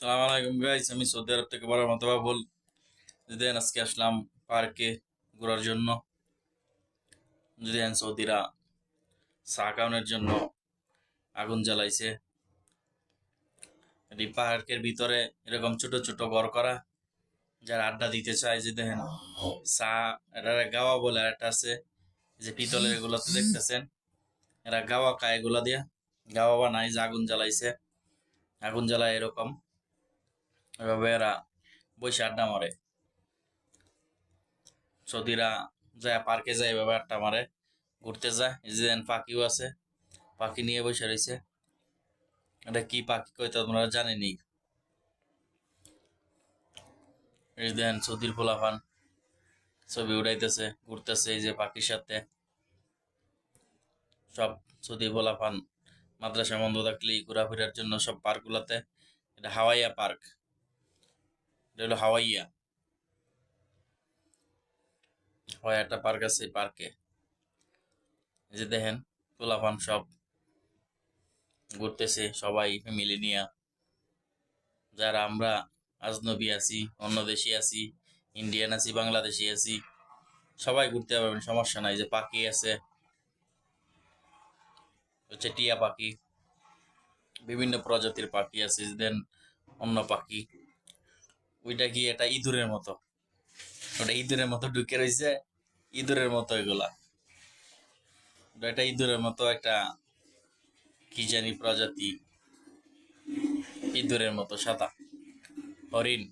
সালাম আলাইকুম গাইস আমি সৌদি আরব থেকে বড় মতো বল দেন আজকে আসলাম পার্কে ঘোরার জন্য। যদি সৌদিরা চা জন্য আগুন জ্বালাইছে। এটি পার্কের ভিতরে এরকম ছোট ছোট ঘর করা, যারা আড্ডা দিতে চায় যে দেখেন চা এটা গাওয়া বলে একটা আছে যে পিতলের এগুলো তো দেখতেছেন। এরা গাওয়া খায় এগুলা দিয়া। গাওয়া বানায় যে আগুন জ্বালাইছে। আগুন জ্বালায় এরকম। এভাবে এরা বসে আড্ডা মারে। সৌদিরা যায় পার্কে যায় এভাবে আড্ডা মারে, ঘুরতে যায়। যে পাখিও আছে, পাখি নিয়ে বসে রয়েছে। এটা কি পাখি কই তোমরা জানেনি এই দেন সৌদির ফোলাফান ছবি উড়াইতেছে, ঘুরতেছে এই যে পাখির সাথে। সব সৌদি ফোলাফান মাদ্রাসা বন্ধ থাকলে ঘোরাফেরার জন্য সব পার্কগুলোতে, এটা হাওয়াইয়া পার্ক। এটা হলো হাওয়াইয়া। হাওয়াইয়া একটা পার্ক আছে পার্কে। এই যে দেখেন, পোলাপান সব ঘুরতেছে সবাই ফ্যামিলি নিয়ে। যারা আমরা আজনবী আছি, অন্য দেশে আছি ইন্ডিয়ান আছি, বাংলাদেশি আছি, সবাই ঘুরতে পারবেন, সমস্যা নাই। যে পাখি আছে, হচ্ছে টিয়া পাখি, বিভিন্ন প্রজাতির পাখি আছে, দেন অন্য পাখি। ওইটা কি এটা ইঁদুরের মতো? ওটা ইঁদুরের মতো ঢুকে রয়েছে ইঁদুরের মতো এগুলা। একটা ইঁদুরের মতো একটা, কি জানি প্রজাতি। ইঁদুরের মতো সাদা। হরিণ।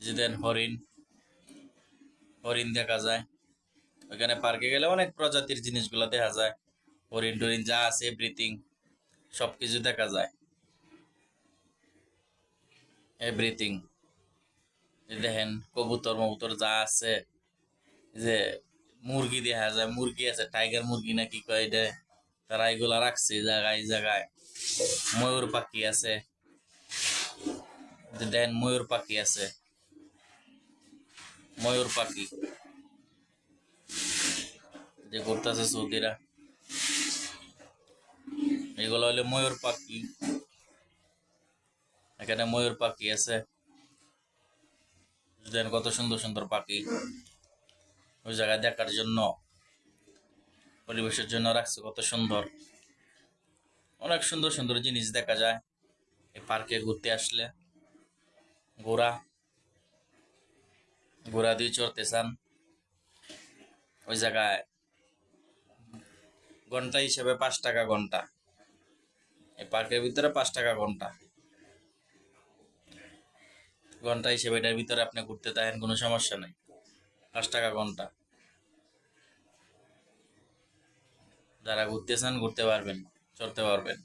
যে দেন হরিণ। হরিণ দেখা যায়। ওখানে পার্কে গেলে অনেক প্রজাতির জিনিসগুলো দেখা যায়। হরিণ টরিণ যা আছে, এভরিথিং, সবকিছু দেখা যায়। এভরিথিং। দেখেন কবুতর মবুতর যা আছে, যে মুরগি দেখা যায়, মুরগি আছে টাইগার মুরগি না কি কয় এটা? তারা এগুলা রাখছে জায়গায় জায়গায়। ময়ূর পাখি আছে। দেখেন ময়ূর পাখি আছে। ময়ূর পাখি। যে করতেছে সৌদিরা। এগুলো হলো ময়ূর পাখি। এখানে ময়ূর পাখি আছে। দেন কত সুন্দর সুন্দর পাখি ওই জায়গায় দেখার জন্য, পরিবেশের জন্য রাখছে কত সুন্দর। অনেক সুন্দর সুন্দর জিনিস দেখা যায়। এই পার্কে ঘুরতে আসলে ঘোড়া ঘোড়া দিয়ে চড়তে চান। ওই জায়গায় ঘণ্টা হিসেবে পাঁচ টাকা ঘণ্টা। এই পার্কের ভিতরে পাঁচ টাকা ঘণ্টা। ঘণ্টা হিসেবে এটার ভিতরে আপনি ঘুরতে থাকেন, কোনো সমস্যা নেই। পাঁচ টাকা ঘণ্টা। যারা ঘুরতে চান ঘুরতে পারবেন, চড়তে পারবেন।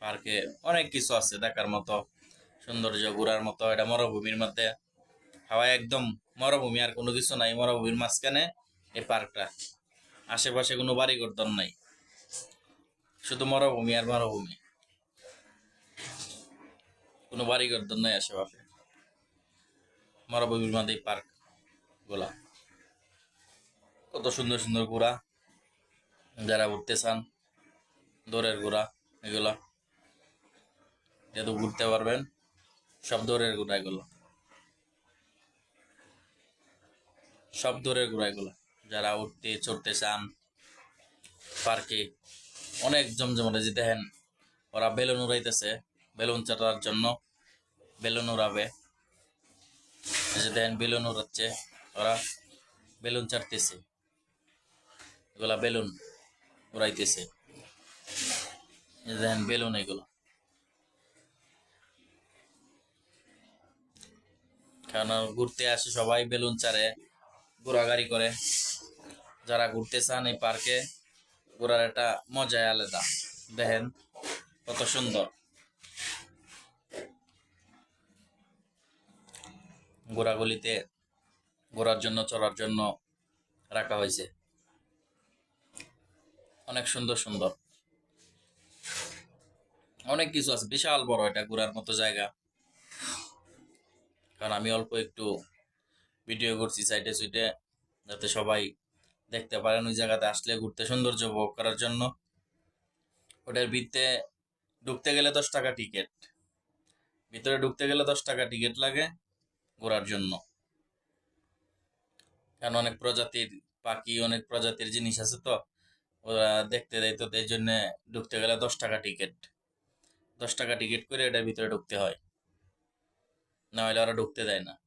পার্কে অনেক কিছু আছে, দেখার মতো, সৌন্দর্য ঘোরার মতো, এটা মরুভূমির মধ্যে। হাওয়া একদম মরুভূমি, আর কোনো কিছু নাই, মরুভূমির মাঝখানে এই পার্কটা। আশেপাশে কোনো বাড়ি গর্দন নাই। শুধু মরুভূমি আর মরুভূমি। কোনো বাড়ি গর্দন নাই আশেপাশে। মরুভূমির মধ্যে পার্ক, গোলা। কত সুন্দর সুন্দর ঘোড়া যারা উঠতে চান, দৌড়ের ঘোড়া এগুলা। যেহেতু ঘুরতে পারবেন, সব দৌড়ের ঘোড়া এগুলো। সব দৌড়ের ঘোড়া এগুলো। যারা উঠতে, চড়তে চান, পার্কে অনেক জমজমাটে যে দেখেন, ওরা বেলুন উড়াইতেছে। বেলুন চাটার জন্য বেলুন উড়াবে যে দেখেন বেলুন উড়াচ্ছে ওরা বেলুন চাটতেছে। এগুলা বেলুন উড়াইতেছে দেন বেলুন এগুলো। কারণ ঘুরতে আসে সবাই, বেলুন চারে ঘোরাঘাড়ি করে। যারা ঘুরতে চান এই পার্কে, ঘোরার একটা মজাই আলাদা। দেখেন, কত সুন্দর। ঘোরাগুলিতে ঘোরার জন্য, চড়ার জন্য রাখা হয়েছে। অনেক সুন্দর সুন্দর। অনেক কিছু আছে। বিশাল বড় এটা ঘোরার মতো জায়গা। কারণ আমি অল্প একটু ভিডিও করছি সাইডে সুইটে যাতে সবাই দেখতে পারেন ওই জায়গাতে আসলে ঘুরতে সৌন্দর্য উপভোগ করার জন্য। ওটার ভিত্তে ঢুকতে গেলে দশ টাকা টিকিট ভিতরে ঢুকতে গেলে দশ টাকা টিকিট লাগে। ঘোরার জন্য। কারণ অনেক প্রজাতির পাখি, অনেক প্রজাতির জিনিস আছে তো। ওরা দেখতে দেয় তো, এই জন্য ঢুকতে গেলে দশ টাকা টিকিট। দশ টাকা টিকিট করে এটার ভিতরে ঢুকতে হয়। না হলে ওরা ঢুকতে দেয় না।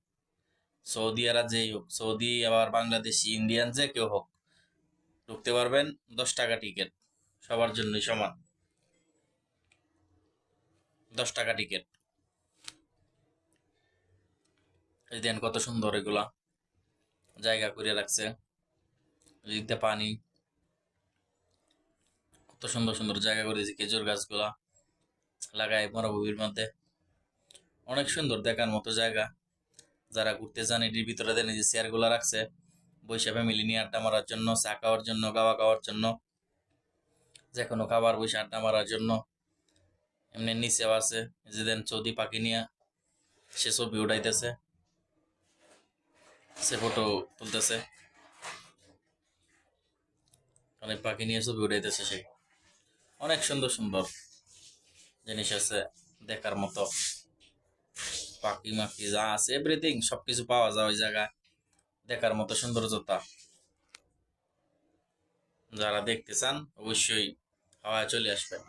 সৌদি আরা যেই হোক, সৌদি আবার বাংলাদেশি, ইন্ডিয়ান, যে কেউ হোক, ঢুকতে পারবেন দশ টাকা টিকিট। সবার জন্যই সমান। দশ টাকা টিকিট। এই দেন কত সুন্দর এগুলা। জায়গা করে রাখছে। দিকতে পানি। কত সুন্দর সুন্দর জায়গা করে দিয়েছে খেজুর গাছগুলা। লাগায় মরুভূমির মধ্যে। অনেক সুন্দর দেখার মতো জায়গা। যারা ঘুরতে যান, এটির ভিতরে দেন যে চেয়ারগুলো রাখছে। বৈশা ফ্যামিলি নিয়ে আড্ডা মারার জন্য, চা খাওয়ার জন্য, গাওয়া খাওয়ার জন্য। যে কোনো খাবার বসে আড্ডা মারার জন্য। এমনি নিচেও আছে। যে দেন চৌদি পাখি নিয়ে সে ছবি উঠাইতেছে। সে ফটো তুলতেছে। অনেক পাখি নিয়ে ছবি উঠাইতেছে সে। অনেক সুন্দর সুন্দর জিনিস আছে দেখার মতো। পাখি মাখি যা আছে এভরিথিং সবকিছু পাওয়া যায় ওই জায়গায়। দেখার মতো সৌন্দর্যতা। যারা দেখতে চান, অবশ্যই হাওয়ায় চলে আসবেন।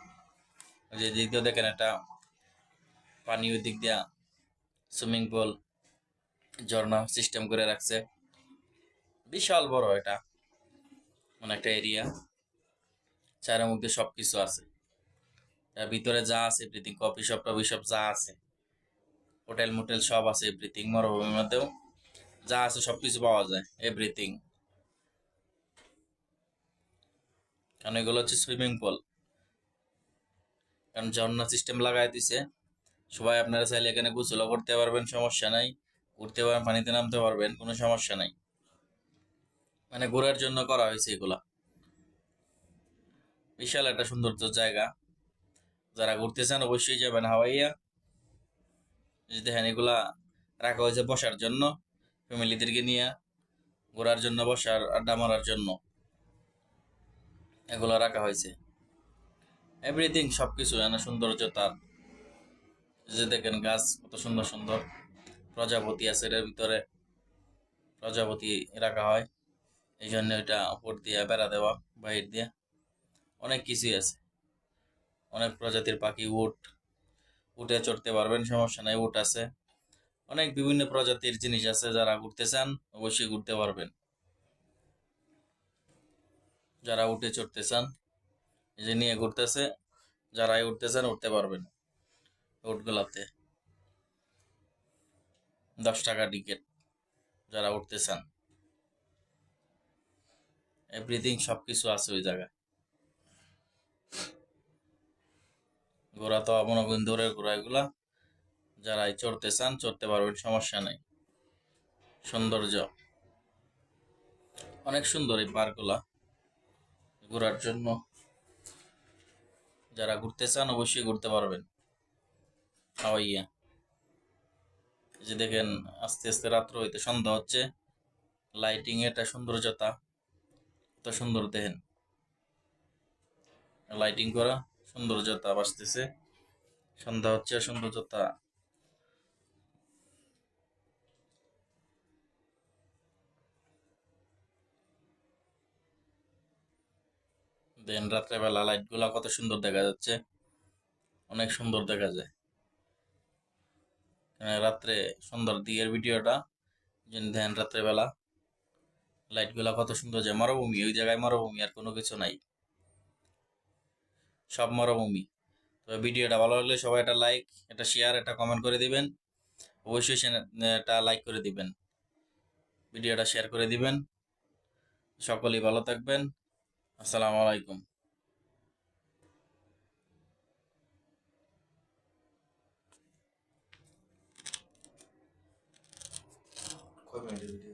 ওই যে দিক দিয়ে দেখেন একটা পানি ওই দিক দিয়া সুইমিং পুল ঝর্ণা সিস্টেম করে রাখছে। বিশাল বড় এটা। মানে একটা এরিয়া চারের মধ্যে সব কিছু আছে। তার ভিতরে যা আছে everything coffee shop toffee shop যা আছে। হোটেল মোটেল সব আছে এভরিথিং মরুভূমির মধ্যেও যা আছে সব কিছু পাওয়া যায় এভরিথিং কারণ এগুলো হচ্ছে সুইমিং পুল কারণ ঝর্ণা সিস্টেম লাগাই দিছে। সবাই আপনারা চাইলে এখানে গোসলও করতে পারবেন, সমস্যা নাই। উঠতে পারবেন পানিতে নামতে পারবেন, কোনো সমস্যা নাই। মানে ঘোরার জন্য করা হয়েছে এগুলা। বিশাল একটা সৌন্দর্য জায়গা। যারা ঘুরতে চান অবশ্যই যাবেন হাওয়াইয়া। দেখেন এগুলা রাখা হয়েছে বসার জন্য, ফ্যামিলিদেরকে নিয়ে ঘোরার জন্য, বসার, আড্ডা মারার জন্য এগুলো রাখা হয়েছে। এভরিথিং সব কিছু সৌন্দর্য তার যে দেখেন গাছ, কত সুন্দর সুন্দর। প্রজাপতি আছে, এটার ভিতরে প্রজাপতি রাখা হয়। এই জন্য এটা উপর দিয়ে বেড়া দেওয়া বাইর দিয়ে। অনেক কিছুই আছে। অনেক প্রজাতির পাখি, উট। উঠে চড়তে পারবেন, সমস্যা নাই, উট আছে। অনেক বিভিন্ন প্রজাতির জিনিস আছে, যারা ঘুরতে চান, অবশ্যই ঘুরতে পারবেন। যারা উঠে চড়তে চান, এই যে নিয়ে ঘুরতেছে, যারাই উঠতে চান, উঠতে পারবেন। উটগুলাতে। দশ টাকা টিকিট যারা উঠতে চান এভরিথিং সব কিছু আছে ওই জায়গায়। ঘোরা তো মনে করেন ঘোরা এগুলা। যারাই চড়তে চান, চড়তে পারবেন, সমস্যা নেই। সৌন্দর্য। অনেক সুন্দর এই পার্কগুলা ঘোরার জন্য। যারা ঘুরতে চান, অবশ্যই ঘুরতে পারবেন। হাওয়াইয়া। যে দেখেন, আস্তে আস্তে রাত্র হইতে সন্ধ্যা হচ্ছে। লাইটিং এটা সৌন্দর্যতা কত সুন্দর দেখেন। লাইটিং করা, সৌন্দর্যতা বাসতেছে সন্ধ্যা হচ্ছে সৌন্দর্যতা। দেন রাত্রেবেলা লাইটগুলা কত সুন্দর দেখা যাচ্ছে। অনেক সুন্দর দেখা যায়। রাত্রে সুন্দর দিকের ভিডিওটা, যেন দেন রাত্রেবেলা লাইটগুলা কত সুন্দর যায় মরুভূমি, ওই জায়গায় মরুভূমি আর কোনো কিছু নাই। সব মরুভূমি। তো ভিডিওটা ভালো লাগলে সবাই একটা লাইক একটা শেয়ার একটা কমেন্ট করে দিবেন। অবশ্যই এটা লাইক করে দিবেন। ভিডিওটা শেয়ার করে দিবেন। সকলেই ভালো থাকবেন। আসসালামু আলাইকুম। কয় মিনিটের ভিডিও